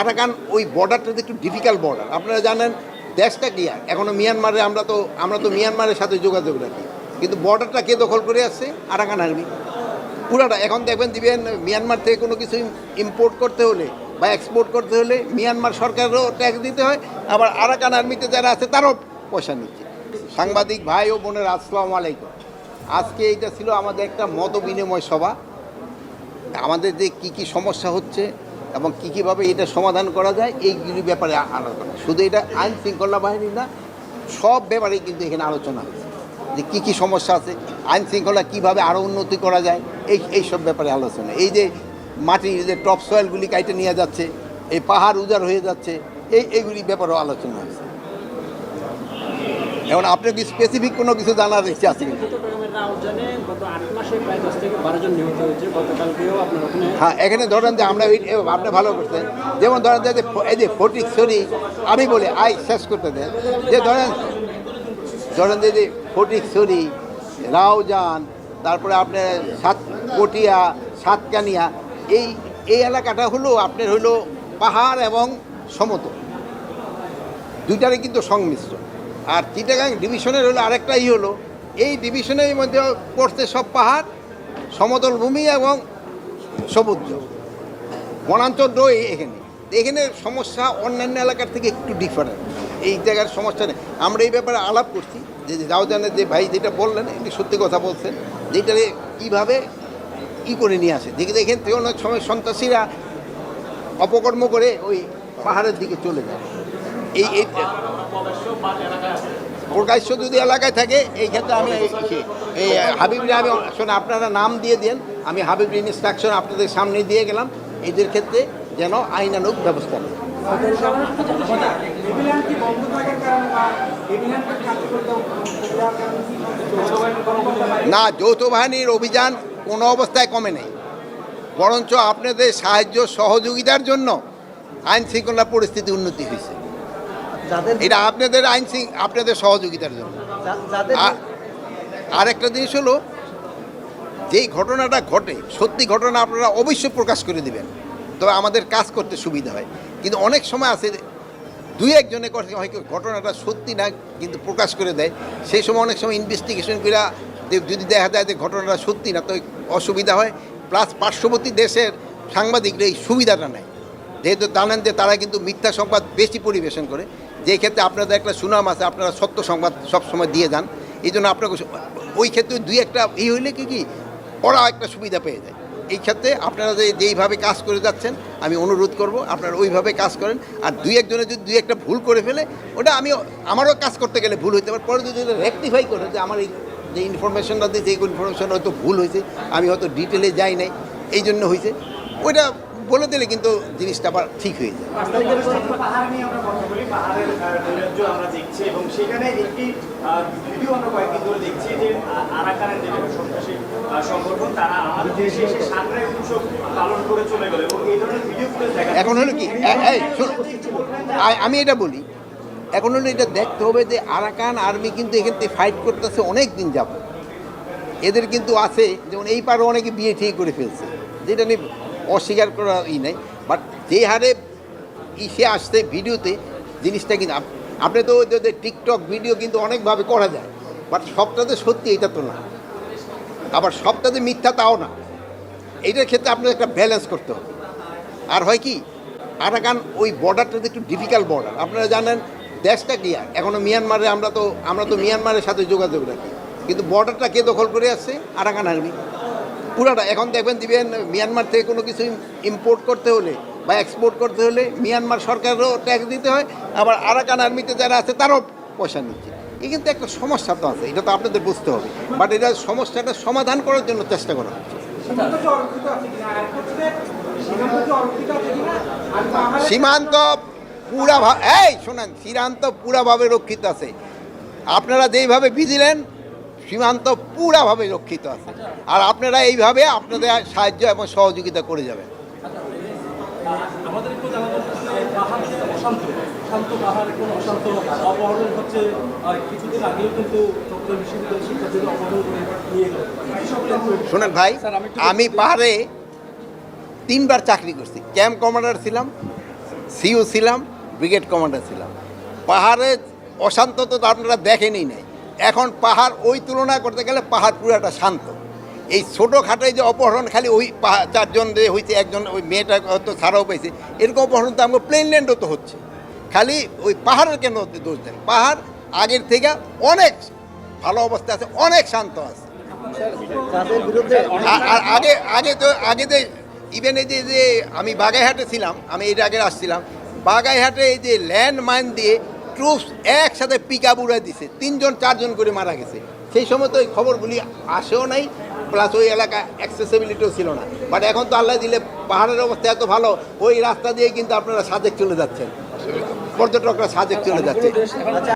Arakan, ওই বর্ডারটা একটু ডিফিকাল্ট বর্ডার আপনারা জানেন, দেশটা কি আর? এখনও মিয়ানমারে আমরা তো আমরা তো মিয়ানমারের সাথে যোগাযোগ রাখি। কিন্তু বর্ডারটা কে দখল করে আসছে? আরাকান আর্মি পুরাটা, এখন দেখবেন, দিবেন মিয়ানমার থেকে কোনো কিছু ইম্পোর্ট করতে হলে বা এক্সপোর্ট করতে হলে মিয়ানমার সরকারেরও ট্যাক্স দিতে হয়, আবার আরাকান আর্মিতে যারা আছে, তারও পয়সা নিচ্ছে। সাংবাদিক ভাই ও বোনের, আসসালামু আলাইকুম। আজকে এইটা ছিল আমাদের একটা মত বিনিময় সভা। আমাদের যে কি কি সমস্যা হচ্ছে এবং কী কীভাবে এটা সমাধান করা যায় এইগুলি ব্যাপারে আলোচনা। শুধু এটা আইন শৃঙ্খলা বাহিনী না, সব ব্যাপারে কিন্তু এখানে আলোচনা হয়েছে। যে কী কী সমস্যা আছে, আইন শৃঙ্খলা কীভাবে আরও উন্নতি করা যায়, এই এই সব ব্যাপারে আলোচনা। এই যে মাটির যে টপ সয়েলগুলি কাইটে নিয়ে যাচ্ছে, এই পাহাড় উজাড় হয়ে যাচ্ছে, এই, এইগুলি ব্যাপারেও আলোচনা হয়েছে। এখন আপনার কি স্পেসিফিক কোনো কিছু জানার ইচ্ছে আছে হ্যাঁ এখানে ধরেন যে আমরা আপনি ভালো করছেন যেমন ধরেন যে এই যে ফটিক সরি আমি বলি, আই, শেষ করতে দেন। যে ধরেন ধরেন যে ফটিক সরি রাউজান তারপরে আপনার সাত পটিয়া সাতকানিয়া, এই এই এলাকাটা হলো আপনার হলো পাহাড় এবং সমতল দুইটারই কিন্তু সংমিশ্র আর চিটাগাং ডিভিশনের হলো আরেকটাই হলো এই ডিভিশনের মধ্যে পড়ছে সব পাহাড়, সমতল ভূমি এবং সমুদ্র। বনাঞ্চল রয়ে এখানে। এখানে সমস্যা অন্যান্য এলাকার থেকে একটু ডিফারেন্ট এই জায়গার সমস্যা নেই। আমরা এই ব্যাপারে আলাপ করছি। যে যে রাউজানের যে ভাই যেটা বললেন, এটি সত্যি কথা বলছেন। যেটা কীভাবে ই করে নিয়ে আসে। দেখে দেখেন থেকে অনেক সময় সন্ত্রাসীরা অপকর্ম করে ওই পাহাড়ের দিকে চলে যায়। এই এই প্রকাশ্য যদি এলাকায় থাকে, এই ক্ষেত্রে আমি এই- হাবিবরে আমি শোনে, আপনারা নাম দিয়ে দেন আমি হাবিব ইনস্ট্রাকশন আপনাদের সামনে দিয়ে গেলাম। এদের ক্ষেত্রে যেন আইনানুক ব্যবস্থা নেয়। না, যৌথ বাহিনীর অভিযান কোনো অবস্থায় কমে নেই। বরঞ্চ আপনাদের সাহায্য সহযোগিতার জন্য আইন শৃঙ্খলা পরিস্থিতি উন্নতি হয়েছে। এটা আপনাদের আইন আপনাদের সহযোগিতার জন্য। আর একটা জিনিস হলো যেই ঘটনাটা ঘটে সত্যি ঘটনা আপনারা অবশ্যই প্রকাশ করে দিবেন। তবে আমাদের কাজ করতে সুবিধা হয়। কিন্তু অনেক সময় আছে দুই একজনে কথা হয়তো ঘটনাটা সত্যি না কিন্তু প্রকাশ করে দেয়। সেই সময় অনেক সময় ইনভেস্টিগেশন করে যদি দেখা যায় যে ঘটনাটা সত্যি না তো অসুবিধা হয়। প্লাস পার্শ্ববর্তী দেশের সাংবাদিকরা এই সুবিধাটা নেয়। যেহেতু জানেন যে তারা কিন্তু মিথ্যা সংবাদ বেশি পরিবেশন করে। যে ক্ষেত্রে আপনাদের একটা সুনাম আছে, আপনারা সত্য সংবাদ সবসময় দিয়ে যান, এই জন্য আপনাকে ওই ক্ষেত্রে দুই একটা ই হইলে কি কি? ওরা একটা সুবিধা পেয়ে যায়। এই ক্ষেত্রে আপনারা যে যেইভাবে কাজ করে যাচ্ছেন, আমি অনুরোধ করব, আপনারা ওইভাবে কাজ করেন। আর দুই একজনে যদি দুই একটা ভুল করে ফেলে, ওটা আমি আমারও কাজ করতে গেলে ভুল হইতে পারে। পরে যদি রেকটিফাই করে যে আমার এই যে ইনফরমেশনটা দিয়েছে, এই ইনফরমেশন হয়তো ভুল হয়েছে, আমি হয়তো ডিটেলে যাই নাই, এই জন্য হয়েছে ওইটা বলে দিলে কিন্তু জিনিসটা আবার ঠিক হয়ে যায়। এখন হলো কি? আমি এটা বলি, এখন হলো এটা দেখতে হবে যে আরাকান আর্মি কিন্তু এখান থেকে ফাইট করতেছে অনেক দিন যাব এদের কিন্তু আছে, যেমন এই পারও অনেকে বিয়ে ঠিক করে ফেলছে। যেটা নিয়ে অস্বীকার করা ই নাই বাট যে হারে ইসে আসছে ভিডিওতে, জিনিসটা কিন্তু আপনি তো টিকটক ভিডিও কিন্তু অনেকভাবে করা যায় বাট সবটাতে সত্যি এটা তো না। আবার সবটাতে মিথ্যা তাও না। এইটার ক্ষেত্রে আপনার একটা ব্যালেন্স করতে হবে। আর হয় কি আরাকান ওই বর্ডারটা তো একটু ডিফিকাল্ট বর্ডার আপনারা জানেন, দেশটা কি আর এখনও মিয়ানমারে আমরা তো আমরা তো মিয়ানমারের সাথে যোগাযোগ রাখি। কিন্তু বর্ডারটা কে দখল করে আসছে? আরাকান আর্মি পুরাটা। এখন দেখবেন দিবেন মিয়ানমার থেকে কোনো কিছু ইম্পোর্ট করতে হলে বা এক্সপোর্ট করতে হলে মিয়ানমার সরকারেরও ট্যাক্স দিতে হয়, আবার আরাকান আর্মিতে যারা আছে তারও পয়সা নিচ্ছে। এই কিন্তু একটা সমস্যা তো আছে, এটা তো আপনাদের বুঝতে হবে। বাট এটা সমস্যাটা সমাধান করার জন্য চেষ্টা করা সীমান্ত পুরা এই, শোনেন, সীমান্ত পুরাভাবে রক্ষিত আছে। আপনারা যেইভাবে ভিজিলেন সীমান্ত পুরাভাবে রক্ষিত আছে। আর আপনারা এইভাবে আপনাদের সাহায্য এবং সহযোগিতা করে যাবেন। শোনেন ভাই আমি আমি পাহাড়ে তিনবার চাকরি করছি। ক্যাম্প কমান্ডার ছিলাম সিও ছিলাম ব্রিগেড কমান্ডার ছিলাম। পাহাড়ে অশান্ত তো আপনারা দেখেনই নাই। এখন পাহাড় ওই তুলনা করতে গেলে পাহাড় পুরাটা শান্ত। এই ছোটোখাটো যে অপহরণ খালি ওই চারজন যে হয়েছে একজন ওই মেয়েটা হয়তো ছাড়াও পাইছে, এরকম অপহরণ তো আমার প্লেনল্যান্ডও তো হচ্ছে। খালি ওই পাহাড়ের কেন দোষ দেন পাহাড় আগের থেকে অনেক ভালো অবস্থা আছে, অনেক শান্ত আছে। আর- আগে আগে তো, আগে যে ইভেন এই যে যে আমি বাগাইহাটে ছিলাম, আমি এর আগে আসছিলাম, বাগাইহাটে এই যে ল্যান্ড মাইন দিয়ে ট্রুপস একসাথে পিকা আপ উড়াই দিছে। তিনজন চারজন করে মারা গেছে। সেই সময় তো ওই খবরগুলি আসেও নাই প্লাস ওই এলাকা অ্যাক্সেসিবিলিটিও ছিল না। বাট এখন তো আল্লাহ দিলে পাহাড়ের অবস্থা এত ভালো ওই রাস্তা দিয়ে কিন্তু আপনারা সাজেক চলে যাচ্ছেন। পর্যটকরা সাজেক চলে যাচ্ছে।